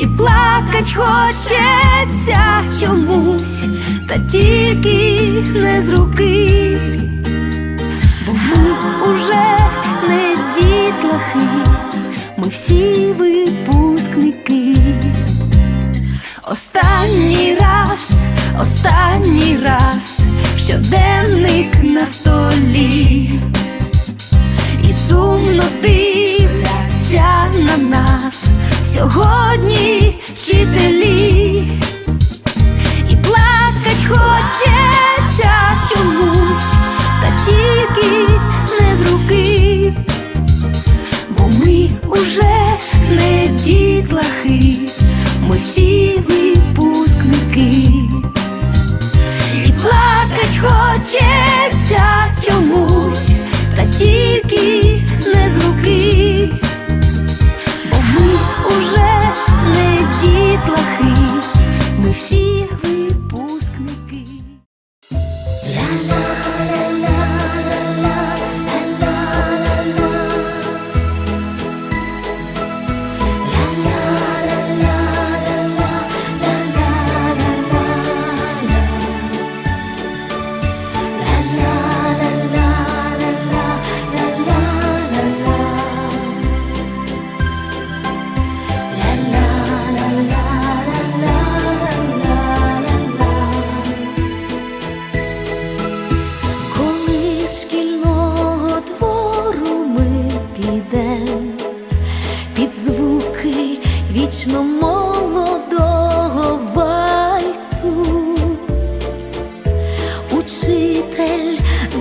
І плакать хочеться чомусь, та тільки не з руки, бо ми уже не дітлахи, ми всі випускники. Останній раз, останній раз, щоденник на столі, і сумно нас сьогодні вчителі, і плакать хочеться чомусь, та тільки не з руки, бо ми уже не дітлахи, ми всі випускники. І плакать хочеться чомусь, та тільки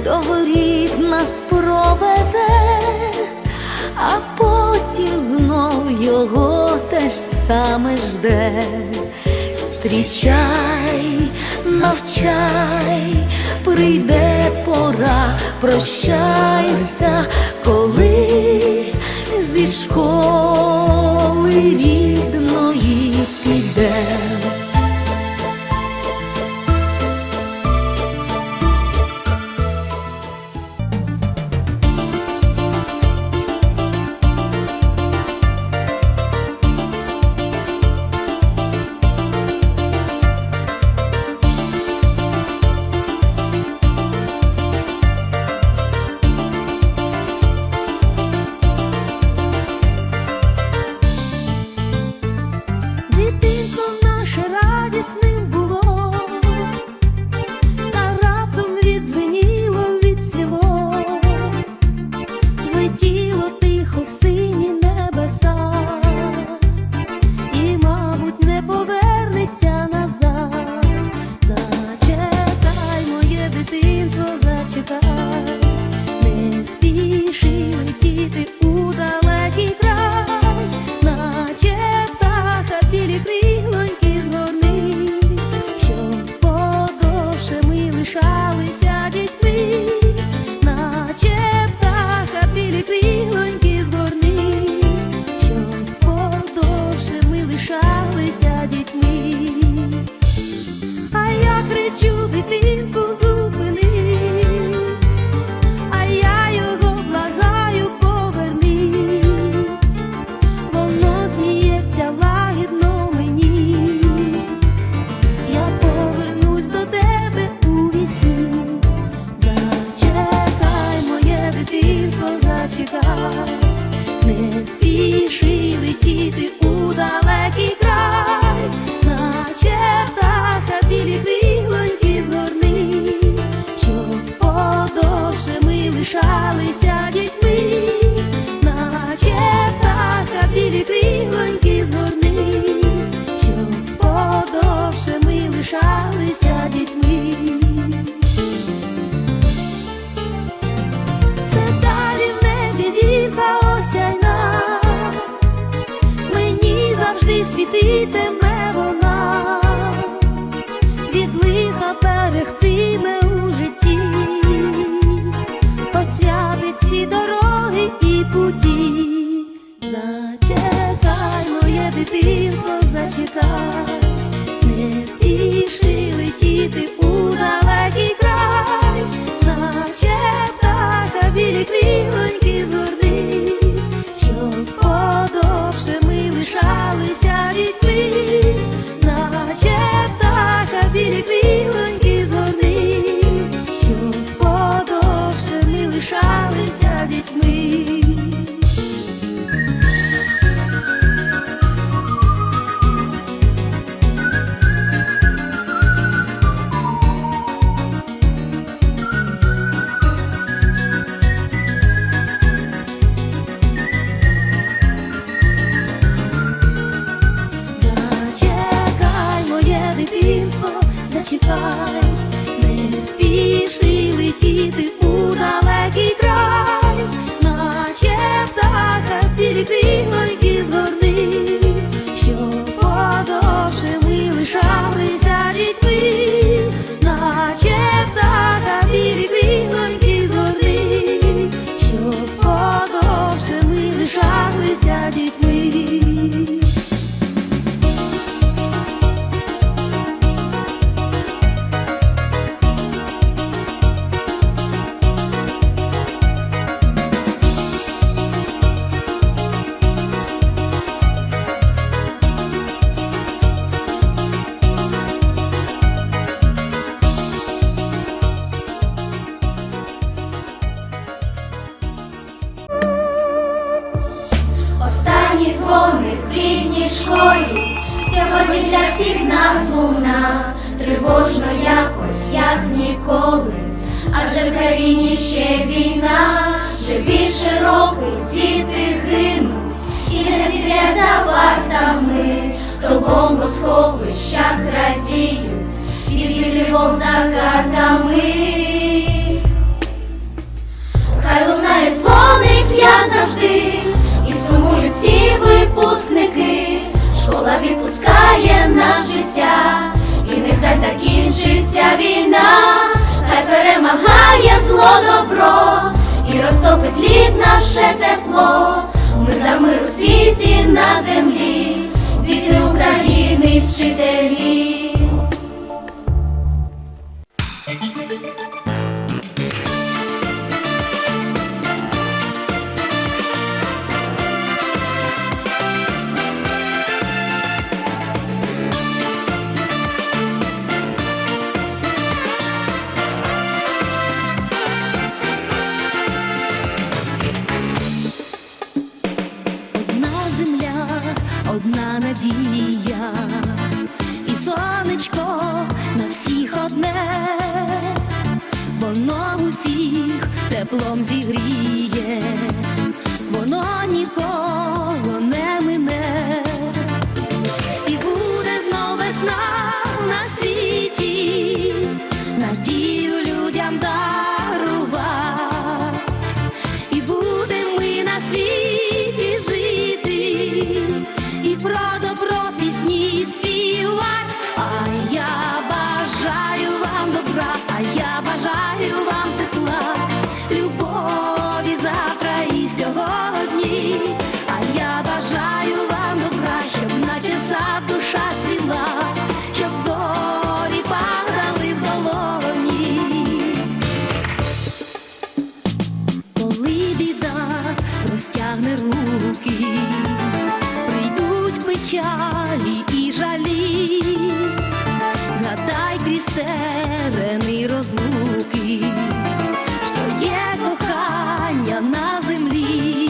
до нас проведе, а потім знов його теж саме жде. Зустрічай, навчай, прийде пора, прощайся, коли зі школи you be feeling красиві кріглоньки згорни, щоб подовше ми лишалися дітьми. Це далі в небі зірка осяйна, мені завжди світитиме. тихо зачекай, не спіши летіти у далекі. Зачекай, не спіши летіти у далекий край, наче птаха білі крилоньки згорни, щоб подовше ми лишалися дітьми, наче птаха білі ніколи, адже в країні ще війна, вже більше років діти гинуть, і не сидять за партами, то бомбосховищах радіють, від тривог за картами. Хай лунає дзвоник, як завжди, і сумують всі випускники. Школа відпускає на життя, нехай закінчиться війна, хай перемагає зло добро, і розтопить лід наше тепло. Ми за мир у світі на землі, на землі.